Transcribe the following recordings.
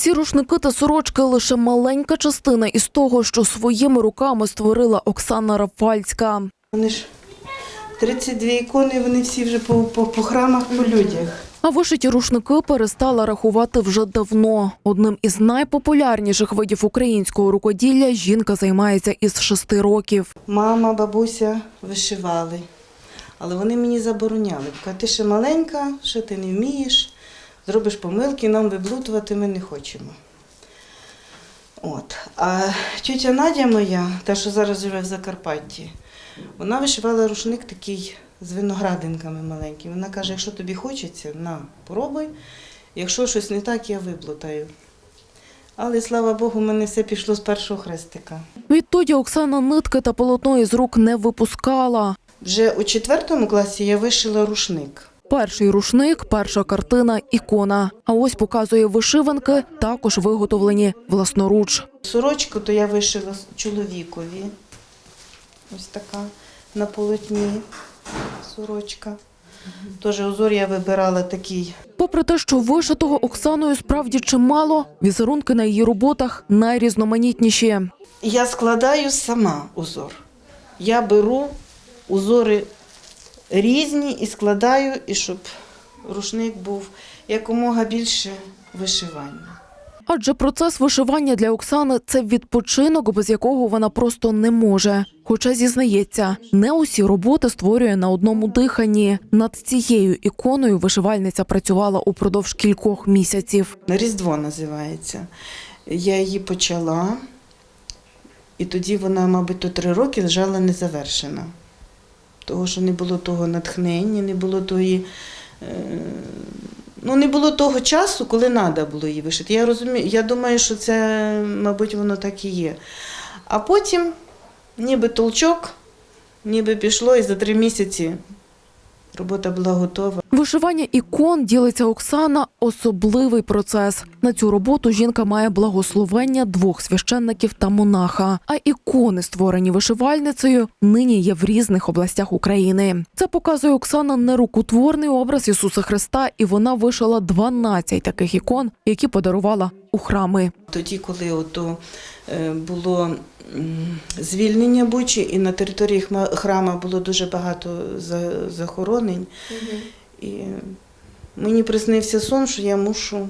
Ці рушники та сорочки лише маленька частина із того, що своїми руками створила Оксана Рафальська. Вони ж 32 ікони, вони всі вже по, по, по храмах, по людях. А вишиті рушники перестала рахувати вже давно. Одним із найпопулярніших видів українського рукоділля жінка займається із шести років. Мама, бабуся вишивали. Але вони мені забороняли. Ти ще маленька, що ти не вмієш, зробиш помилки, нам виблутувати ми не хочемо. От. А тетя Надя моя, та, що зараз живе в Закарпатті, вона вишивала рушник такий з виноградинками маленькими. Вона каже, якщо тобі хочеться, на, пробуй. Якщо щось не так, я виблутаю. Але слава Богу, мене все пішло з першого хрестика. Відтоді Оксана нитки та полотно із рук не випускала. Вже у четвертому класі я вишила рушник. Перший рушник, перша картина, ікона. А ось показує вишиванки, також виготовлені власноруч. Сорочку то я вишила чоловікові. Ось така на полотні сорочка. Теж узор я вибирала такий. Попри те, що вишитого Оксаною справді чимало, візерунки на її роботах найрізноманітніші. Я складаю сама узор. Я беру узори різні і складаю, і щоб рушник був якомога більше вишивання. Адже процес вишивання для Оксани це відпочинок, без якого вона просто не може. Хоча зізнається, не усі роботи створює на одному диханні. Над цією іконою вишивальниця працювала упродовж кількох місяців. Різдво називається. Я її почала, і тоді вона, мабуть, три роки лежала незавершена. Того, що не було того натхнення, не було тої. е, Ну, не було того часу, коли треба було її вишити. Я розумію, я думаю, що це, мабуть, воно так і є. А потім, ніби толчок, ніби пішло, і за три місяці робота була готова. Вишивання ікон ділиться Оксана особливий процес. На цю роботу жінка має благословення двох священників та монаха. А ікони, створені вишивальницею, нині є в різних областях України. Це показує Оксана нерукотворний образ Ісуса Христа, і вона вишила 12 таких ікон, які подарувала у храми. Тоді, коли ото е, було звільнення Бучі, і на території хма- храма було дуже багато за- захоронень, і мені приснився сон, що я мушу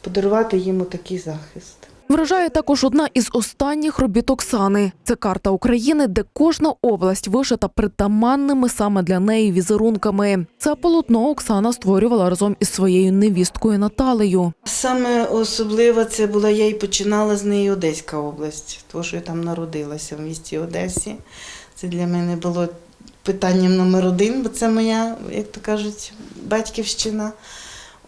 подарувати їм такий захист. Вражає також одна із останніх робіт Оксани. Це карта України, де кожна область вишита притаманними саме для неї візерунками. Це полотно Оксана створювала разом із своєю невісткою Наталею. Саме особливо це була, я і починала з неї Одеська область, тому що я там народилася в місті Одесі. Це для мене було питанням номер один, бо це моя, як то кажуть, батьківщина.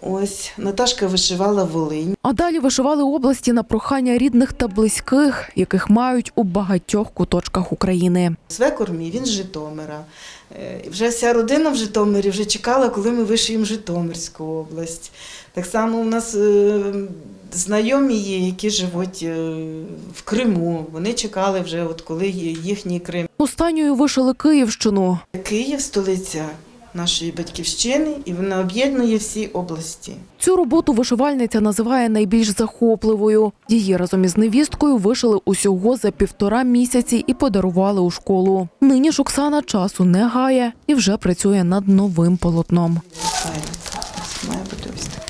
Ось Наташка вишивала Волинь. А далі вишивали області на прохання рідних та близьких, яких мають у багатьох куточках України. Свекор мій, він з Житомира. Е, Вже вся родина в Житомирі вже чекала, коли ми вишиємо Житомирську область. Так само у нас е, знайомі є, які живуть е, в Криму. Вони чекали вже, от коли їхній Крим. Останньою вишили Київщину. Київ столиця нашої батьківщини, і вона об'єднує всі області. Цю роботу вишивальниця називає найбільш захопливою. Її разом із невісткою вишили усього за півтора місяці і подарували у школу. Нині ж Оксана часу не гає і вже працює над новим полотном. Має бути ось таке.